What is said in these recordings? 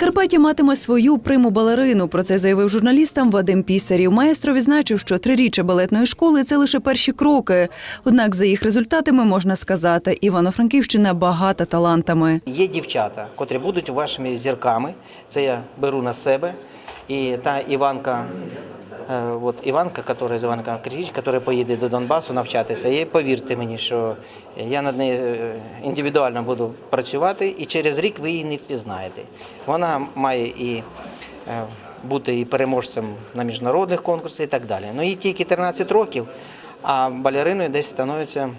Закарпаття матиме свою приму балерину. Про це заявив журналістам Вадим Пісарів. Маестро відзначив, що триріччя балетної школи це лише перші кроки. Однак за їх результатами можна сказати, Івано-Франківщина багата талантами. Є дівчата, котрі будуть вашими зірками. Це я беру на себе. І та Іванка, от Іванка, яка з Іванка Кричич, яка поїде до Донбасу навчатися. І повірте мені, що я над нею е, індивідуально буду працювати, і через рік ви її не впізнаєте. Вона має і е, бути і переможцем на міжнародних конкурсах і так далі. Ну їй тільки 13 років, а балериною десь становиться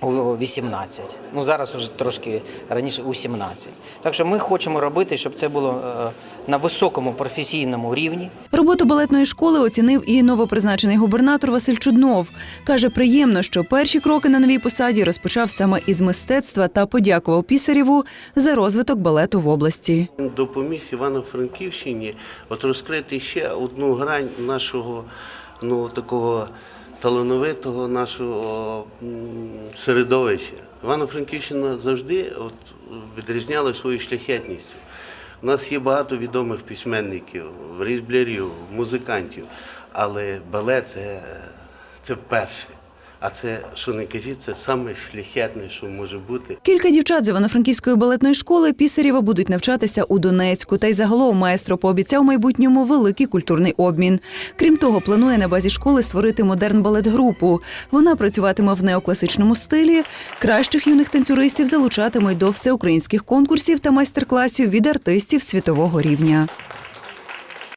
у 18. Ну зараз вже трошки раніше у 17. Так що ми хочемо робити, щоб це було е, на високому професійному рівні. Роботу балетної школи оцінив і новопризначений губернатор Василь Чуднов. Каже, приємно, що перші кроки на новій посаді розпочав саме із мистецтва та подякував Пісарєву за розвиток балету в області. Він допоміг Івано-Франківщині от розкрити ще одну грань нашого ну, такого талановитого нашого середовища. Івано-Франківщина завжди от, відрізняла свою шляхетністю. У нас є багато відомих письменників, різблярів, музикантів, але балет це, це вперше. А це, що не кажіть, це саме шляхетне, що може бути. Кілька дівчат з Івано-Франківської балетної школи Пісарєва будуть навчатися у Донецьку. Та й загалом маестро пообіцяв майбутньому великий культурний обмін. Крім того, планує на базі школи створити модерн балет групу. Вона працюватиме в неокласичному стилі. Кращих юних танцюристів залучатимуть до всеукраїнських конкурсів та майстер-класів від артистів світового рівня.